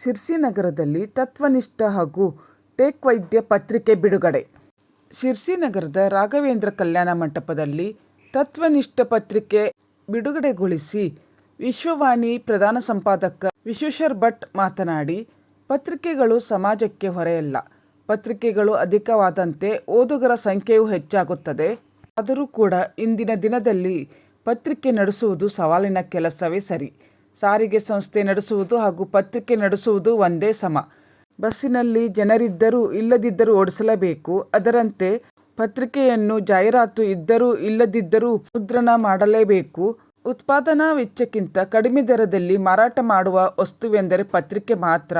ಶಿರ್ಸಿ ನಗರದಲ್ಲಿ ತತ್ವನಿಷ್ಠ ಹಾಗೂ ಟೇಕ್ ವೈದ್ಯ ಪತ್ರಿಕೆ ಬಿಡುಗಡೆ. ಶಿರ್ಸಿ ನಗರದ ರಾಘವೇಂದ್ರ ಕಲ್ಯಾಣ ಮಂಟಪದಲ್ಲಿ ತತ್ವನಿಷ್ಠ ಪತ್ರಿಕೆ ಬಿಡುಗಡೆಗೊಳಿಸಿ ವಿಶ್ವವಾಣಿ ಪ್ರಧಾನ ಸಂಪಾದಕ ವಿಶ್ವೇಶ್ವರ್ ಭಟ್ ಮಾತನಾಡಿ, ಪತ್ರಿಕೆಗಳು ಸಮಾಜಕ್ಕೆ ಹೊರೆಯಲ್ಲ. ಪತ್ರಿಕೆಗಳು ಅಧಿಕವಾದಂತೆ ಓದುಗರ ಸಂಖ್ಯೆಯೂ ಹೆಚ್ಚಾಗುತ್ತದೆ. ಆದರೂ ಕೂಡ ಇಂದಿನ ದಿನದಲ್ಲಿ ಪತ್ರಿಕೆ ನಡೆಸುವುದು ಸವಾಲಿನ ಕೆಲಸವೇ ಸರಿ. ಸಾರಿಗೆ ಸಂಸ್ಥೆ ನಡೆಸುವುದು ಹಾಗೂ ಪತ್ರಿಕೆ ನಡೆಸುವುದು ಒಂದೇ ಸಮ. ಬಸ್ಸಿನಲ್ಲಿ ಜನರಿದ್ದರೂ ಇಲ್ಲದಿದ್ದರೂ ಓಡಿಸಲೇಬೇಕು. ಅದರಂತೆ ಪತ್ರಿಕೆಯನ್ನು ಜಾಹೀರಾತು ಇದ್ದರೂ ಇಲ್ಲದಿದ್ದರೂ ಮುದ್ರಣ ಮಾಡಲೇಬೇಕು. ಉತ್ಪಾದನಾ ವೆಚ್ಚಕ್ಕಿಂತ ಕಡಿಮೆ ದರದಲ್ಲಿ ಮಾರಾಟ ಮಾಡುವ ವಸ್ತುವೆಂದರೆ ಪತ್ರಿಕೆ ಮಾತ್ರ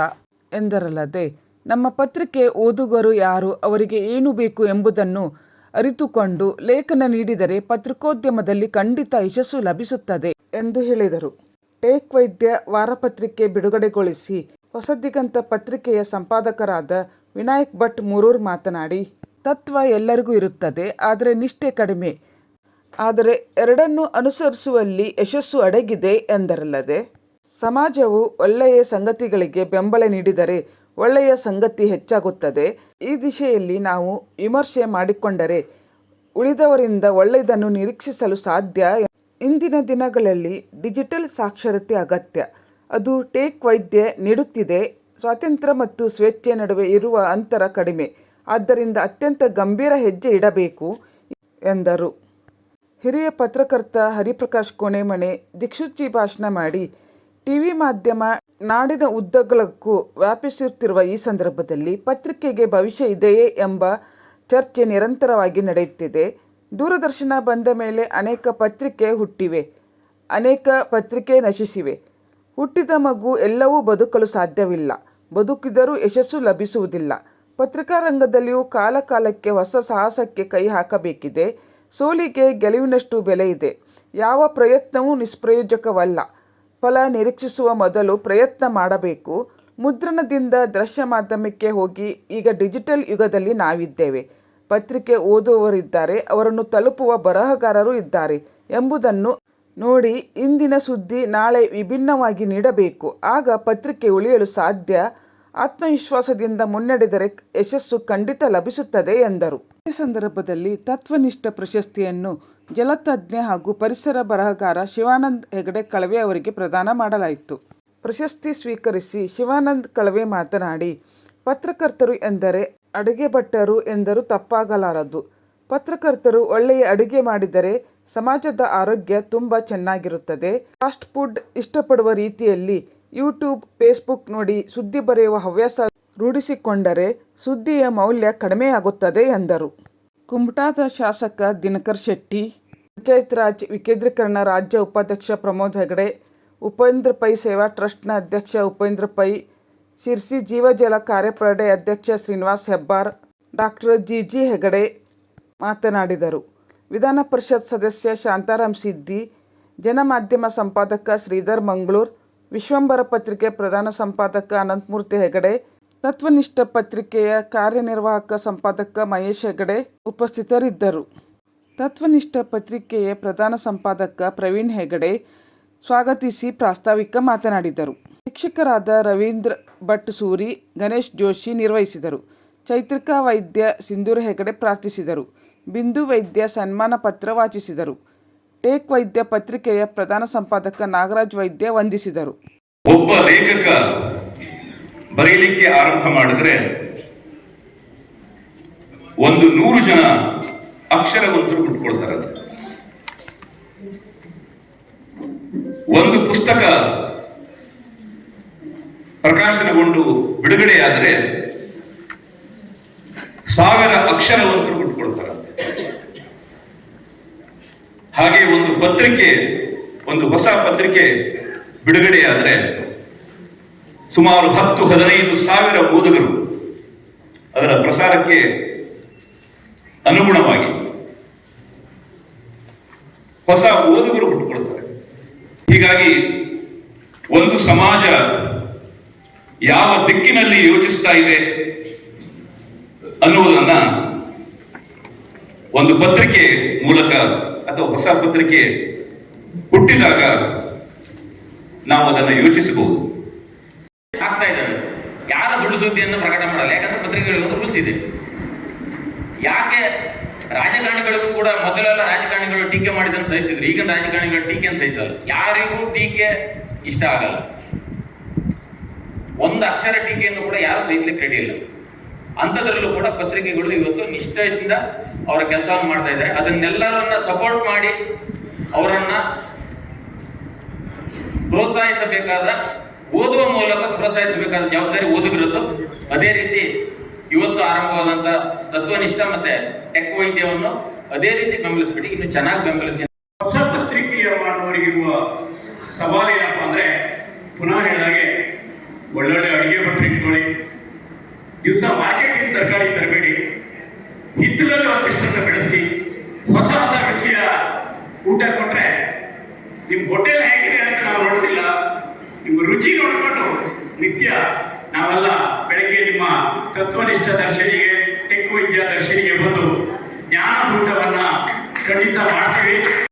ಎಂದರಲ್ಲದೆ, ನಮ್ಮ ಪತ್ರಿಕೆ ಓದುಗರು ಯಾರು, ಅವರಿಗೆ ಏನು ಬೇಕು ಎಂಬುದನ್ನು ಅರಿತುಕೊಂಡು ಲೇಖನ ನೀಡಿದರೆ ಪತ್ರಿಕೋದ್ಯಮದಲ್ಲಿ ಖಂಡಿತ ಯಶಸ್ಸು ಲಭಿಸುತ್ತದೆ ಎಂದು ಹೇಳಿದರು. ಟೇಕ್ ವೈದ್ಯ ವಾರಪತ್ರಿಕೆ ಬಿಡುಗಡೆಗೊಳಿಸಿ ಹೊಸದಿಗಂತ ಪತ್ರಿಕೆಯ ಸಂಪಾದಕರಾದ ವಿನಾಯಕ್ ಭಟ್ ಮುರೂರ್ ಮಾತನಾಡಿ, ತತ್ವ ಎಲ್ಲರಿಗೂ ಇರುತ್ತದೆ, ಆದರೆ ನಿಷ್ಠೆ ಕಡಿಮೆ. ಆದರೆ ಎರಡನ್ನು ಅನುಸರಿಸುವಲ್ಲಿ ಯಶಸ್ಸು ಅಡಗಿದೆ ಎಂದರಲ್ಲದೆ, ಸಮಾಜವು ಒಳ್ಳೆಯ ಸಂಗತಿಗಳಿಗೆ ಬೆಂಬಲ ನೀಡಿದರೆ ಒಳ್ಳೆಯ ಸಂಗತಿ ಹೆಚ್ಚಾಗುತ್ತದೆ. ಈ ದಿಶೆಯಲ್ಲಿ ನಾವು ವಿಮರ್ಶೆ ಮಾಡಿಕೊಂಡರೆ ಉಳಿದವರಿಂದ ಒಳ್ಳೆಯದನ್ನು ನಿರೀಕ್ಷಿಸಲು ಸಾಧ್ಯ ಇಂದಿನ ದಿನಗಳಲ್ಲಿ ಡಿಜಿಟಲ್ ಸಾಕ್ಷರತೆ ಅಗತ್ಯ. ಅದು ಟೇಕ್ ವೈದ್ಯ ನೀಡುತ್ತಿದೆ. ಸ್ವಾತಂತ್ರ್ಯ ಮತ್ತು ಸ್ವೇಚ್ಛೆ ನಡುವೆ ಇರುವ ಅಂತರ ಕಡಿಮೆ. ಆದ್ದರಿಂದ ಅತ್ಯಂತ ಗಂಭೀರ ಹೆಜ್ಜೆ ಇಡಬೇಕು ಎಂದರು. ಹಿರಿಯ ಪತ್ರಕರ್ತ ಹರಿಪ್ರಕಾಶ್ ಕೋಣೆಮನೆ ದಿಕ್ಷುಚ್ಚಿ ಭಾಷಣ ಮಾಡಿ, ಟಿವಿ ಮಾಧ್ಯಮ ನಾಡಿನ ಉದ್ದಗಲಕ್ಕೂ ವ್ಯಾಪಿಸುತ್ತಿರುವ ಈ ಸಂದರ್ಭದಲ್ಲಿ ಪತ್ರಿಕೆಗೆ ಭವಿಷ್ಯ ಇದೆಯೇ ಎಂಬ ಚರ್ಚೆ ನಿರಂತರವಾಗಿ ನಡೆಯುತ್ತಿದೆ. ದೂರದರ್ಶನ ಬಂದ ಮೇಲೆ ಅನೇಕ ಪತ್ರಿಕೆ ಹುಟ್ಟಿವೆ, ಅನೇಕ ಪತ್ರಿಕೆ ನಶಿಸಿವೆ. ಹುಟ್ಟಿದ ಮಗು ಎಲ್ಲವೂ ಬದುಕಲು ಸಾಧ್ಯವಿಲ್ಲ. ಬದುಕಿದರೂ ಯಶಸ್ಸು ಲಭಿಸುವುದಿಲ್ಲ. ಪತ್ರಿಕಾ ರಂಗದಲ್ಲಿಯೂ ಕಾಲಕಾಲಕ್ಕೆ ಹೊಸ ಸಾಹಸಕ್ಕೆ ಕೈ ಹಾಕಬೇಕಿದೆ. ಸೋಲಿಗೆ ಗೆಲುವಿನಷ್ಟು ಬೆಲೆ ಇದೆ. ಯಾವ ಪ್ರಯತ್ನವೂ ನಿಷ್ಪ್ರಯೋಜಕವಲ್ಲ. ಫಲ ನಿರೀಕ್ಷಿಸುವ ಮೊದಲು ಪ್ರಯತ್ನ ಮಾಡಬೇಕು. ಮುದ್ರಣದಿಂದ ದೃಶ್ಯ ಮಾಧ್ಯಮಕ್ಕೆ ಹೋಗಿ ಈಗ ಡಿಜಿಟಲ್ ಯುಗದಲ್ಲಿ ನಾವಿದ್ದೇವೆ. ಪತ್ರಿಕೆ ಓದುವವರಿದ್ದಾರೆ, ಅವರನ್ನು ತಲುಪುವ ಬರಹಗಾರರು ಇದ್ದಾರೆ ಎಂಬುದನ್ನು ನೋಡಿ ಇಂದಿನ ಸುದ್ದಿ ನಾಳೆ ವಿಭಿನ್ನವಾಗಿ ನೀಡಬೇಕು. ಆಗ ಪತ್ರಿಕೆ ಉಳಿಯಲು ಸಾಧ್ಯ. ಆತ್ಮವಿಶ್ವಾಸದಿಂದ ಮುನ್ನಡೆದರೆ ಯಶಸ್ಸು ಖಂಡಿತ ಲಭಿಸುತ್ತದೆ ಎಂದರು. ಈ ಸಂದರ್ಭದಲ್ಲಿ ತತ್ವನಿಷ್ಠ ಪ್ರಶಸ್ತಿಯನ್ನು ಜಲತಜ್ಞ ಹಾಗೂ ಪರಿಸರ ಬರಹಗಾರ ಶಿವಾನಂದ್ ಹೆಗಡೆ ಕಳವೆ ಅವರಿಗೆ ಪ್ರದಾನ ಮಾಡಲಾಯಿತು. ಪ್ರಶಸ್ತಿ ಸ್ವೀಕರಿಸಿ ಶಿವಾನಂದ್ ಕಳವೆ ಮಾತನಾಡಿ, ಪತ್ರಕರ್ತರು ಎಂದರೆ ಅಡುಗೆ ಭಟ್ಟರು ಎಂದರೂ ತಪ್ಪಾಗಲಾರದು. ಪತ್ರಕರ್ತರು ಒಳ್ಳೆಯ ಅಡುಗೆ ಮಾಡಿದರೆ ಸಮಾಜದ ಆರೋಗ್ಯ ತುಂಬ ಚೆನ್ನಾಗಿರುತ್ತದೆ. ಫಾಸ್ಟ್ ಫುಡ್ ಇಷ್ಟಪಡುವ ರೀತಿಯಲ್ಲಿ ಯೂಟ್ಯೂಬ್, ಫೇಸ್ಬುಕ್ ನೋಡಿ ಸುದ್ದಿ ಬರೆಯುವ ಹವ್ಯಾಸ ರೂಢಿಸಿಕೊಂಡರೆ ಸುದ್ದಿಯ ಮೌಲ್ಯ ಕಡಿಮೆಯಾಗುತ್ತದೆ ಎಂದರು. ಕುಮಟಾದ ಶಾಸಕ ದಿನಕರ್ ಶೆಟ್ಟಿ, ಪಂಚಾಯತ್ ರಾಜ್ ವಿಕೇಂದ್ರೀಕರಣ ರಾಜ್ಯ ಉಪಾಧ್ಯಕ್ಷ ಪ್ರಮೋದ್ ಹೆಗಡೆ, ಉಪೇಂದ್ರ ಪೈ ಸೇವಾ ಟ್ರಸ್ಟ್ನ ಅಧ್ಯಕ್ಷ ಉಪೇಂದ್ರ ಪೈ ಶಿರ್ಸಿ ಜೀವಜಲ ಕಾರ್ಯಪಡೆ ಅಧ್ಯಕ್ಷ Srinivas Hebbar, doctor G G Hegde ಮಾತನಾಡಿದರು. ವಿಧಾನ ಪರಿಷತ್ ಸದಸ್ಯ ಶಾಂತಾರಾಮ್ ಸಿದ್ದಿ, ಜನಮಾಧ್ಯಮ ಸಂಪಾದಕ ಶ್ರೀಧರ್ ಮಂಗಳೂರ್ ವಿಶ್ವಂಬರ ಪತ್ರಿಕೆ ಪ್ರಧಾನ ಸಂಪಾದಕ ಅನಂತಮೂರ್ತಿ ಹೆಗಡೆ, ತತ್ವನಿಷ್ಠ ಪತ್ರಿಕೆಯ ಕಾರ್ಯನಿರ್ವಾಹಕ ಸಂಪಾದಕ ಮಹೇಶ್ ಹೆಗಡೆ ಉಪಸ್ಥಿತರಿದ್ದರು. ತತ್ವನಿಷ್ಠ ಪತ್ರಿಕೆಯ ಪ್ರಧಾನ ಸಂಪಾದಕ ಪ್ರವೀಣ್ ಹೆಗಡೆ ಸ್ವಾಗತಿಸಿ ಪ್ರಾಸ್ತಾವಿಕ ಮಾತನಾಡಿದರು. ಶಿಕ್ಷಕರಾದ ರವೀಂದ್ರ ಭಟ್ ಸೂರಿ ಗಣೇಶ್ ಜೋಶಿ ನಿರ್ವಹಿಸಿದರು. ಚೈತ್ರಿಕಾ ವೈದ್ಯ ಸಿಂಧೂರ ಹೆಗಡೆ ಪ್ರಾರ್ಥಿಸಿದರು. ಬಿಂದು ವೈದ್ಯ ಸನ್ಮಾನ ಪತ್ರ ವಾಚಿಸಿದರು. ಟೇಕ್ ವೈದ್ಯ ಪತ್ರಿಕೆಯ ಪ್ರಧಾನ ಸಂಪಾದಕ ನಾಗರಾಜ್ ವೈದ್ಯ ವಂದಿಸಿದರು. ಒಬ್ಬ ಲೇಖಕ ಬರೆಯಲಿಕ್ಕೆ ಆರಂಭ ಮಾಡಿದ್ರೆ ಒಂದು ನೂರು ಜನ ಅಕ್ಷರವಂತರು ಒಂದು ಪುಸ್ತಕ ಪ್ರಕಾಶನಗೊಂಡು ಬಿಡುಗಡೆಯಾದರೆ ಸಾವಿರ ಅಕ್ಷರವಂತರು ಹುಟ್ಕೊಳ್ತಾರಂತೆ ಹಾಗೆ ಒಂದು ಪತ್ರಿಕೆ, ಒಂದು ಹೊಸ ಪತ್ರಿಕೆ ಬಿಡುಗಡೆಯಾದರೆ ಸುಮಾರು ಹತ್ತು, ಹದಿನೈದು ಸಾವಿರ ಓದುಗರು ಅದರ ಪ್ರಸಾರಕ್ಕೆ ಅನುಗುಣವಾಗಿ ಹೊಸ ಓದುಗರು ಹುಟ್ಟುಕೊಳ್ತಾರೆ. ಹೀಗಾಗಿ ಒಂದು ಸಮಾಜ ಯಾವ ದಿಕ್ಕಿನಲ್ಲಿ ಯೋಚಿಸ್ತಾ ಇದೆ ಅನ್ನುವುದನ್ನ ಒಂದು ಪತ್ರಿಕೆ ಮೂಲಕ ಅಥವಾ ಹೊಸ ಪತ್ರಿಕೆ ಹುಟ್ಟಿದಾಗ ನಾವು ಅದನ್ನು ಯೋಚಿಸಬಹುದು. ಆಗ್ತಾ ಇದ್ದಾರೆ ಯಾರ ಸುಳ್ಳು ಸುದ್ದಿಯನ್ನು ಪ್ರಕಟ ಮಾಡಲ್ಲ? ಯಾಕಂದ್ರೆ ಪತ್ರಿಕೆಗಳಿಗೆ ಒಂದು ರೂಲ್ಸ್ ಇದೆ. ಯಾಕೆ ರಾಜಕಾರಣಿಗಳಿಗೂ ಕೂಡ ಮೊದಲೆಲ್ಲ ರಾಜಕಾರಣಿಗಳು ಟೀಕೆ ಮಾಡಿದ್ದನ್ನು ಸಹಿಸ್ತಿದ್ರು, ಈಗಿನ ರಾಜಕಾರಣಿಗಳು ಟೀಕೆಯನ್ನು ಸಹಿಸಲ್ಲ. ಯಾರಿಗೂ ಟೀಕೆ ಇಷ್ಟ ಆಗಲ್ಲ. ಒಂದು ಅಕ್ಷರ ಟೀಕೆಯನ್ನು ಕೂಡ ಯಾರು ಸಹಿಸಲಿಕ್ಕೆ ರೆಡಿ ಇಲ್ಲ. ಅಂಥದ್ರಲ್ಲೂ ಕೂಡ ಪತ್ರಿಕೆಗಳು ಇವತ್ತು ನಿಷ್ಠೆಯಿಂದ ಅವರ ಕೆಲಸವನ್ನು ಮಾಡ್ತಾ ಇದ್ದಾರೆ. ಅದನ್ನೆಲ್ಲರನ್ನ ಸಪೋರ್ಟ್ ಮಾಡಿ ಅವರನ್ನ ಪ್ರೋತ್ಸಾಹಿಸಬೇಕಾದ, ಓದುವ ಮೂಲಕ ಪ್ರೋತ್ಸಾಹಿಸಬೇಕಾದ ಜವಾಬ್ದಾರಿ ಓದುಗರದ್ದು ಅದೇ ರೀತಿ ಇವತ್ತು ಆರಂಭವಾದಂಥ ತತ್ವನಿಷ್ಠ ಮತ್ತೆ ಟೆಕ್ ವೈದ್ಯವನ್ನು ಅದೇ ರೀತಿ ಬೆಂಬಲಿಸ್ಬಿಟ್ಟು ಇನ್ನು ಚೆನ್ನಾಗಿ ಬೆಂಬಲಿಸಿ. ಹೊಸ ಪತ್ರಿಕೆಯ ಮಾಡುವವರಿಗಿರುವ ಸವಾಲೇನಪ್ಪ ಅಂದ್ರೆ, ಪುನಃ ಹೇಳಿದಾಗೆ ಒಳ್ಳೊಳ್ಳೆ ಅಡುಗೆ ಭಟ್ರು ಇಟ್ಕೊಳ್ಳಿ. ದಿವಸ ಮಾರ್ಕೆಟಿಂಗ್ ತರಕಾರಿ ತರಬೇಡಿ. ಹಿತ್ತಲಲ್ಲಿ ಒಂದಿಷ್ಟನ್ನು ಬೆಳೆಸಿ. ಹೊಸ ಹೊಸ ರುಚಿಯ ಊಟ ಕೊಟ್ರೆ ನಿಮ್ಮ ಹೋಟೆಲ್ ಹೇಗಿದೆ ಅಂತ ನಾವು ನೋಡೋದಿಲ್ಲ. ನಿಮ್ಮ ರುಚಿ ನೋಡಿಕೊಂಡು ನಿತ್ಯ ನಾವೆಲ್ಲ ಬೆಳಗ್ಗೆ ನಿಮ್ಮ ತತ್ವನಿಷ್ಠ ದರ್ಶನಿಗೆ ಟೆಕ್ ವೈದ್ಯ ದರ್ಶನಿಗೆ ಬಂದು ಜ್ಞಾನ ಊಟವನ್ನು ಖಂಡಿತ ಮಾಡ್ತೀವಿ.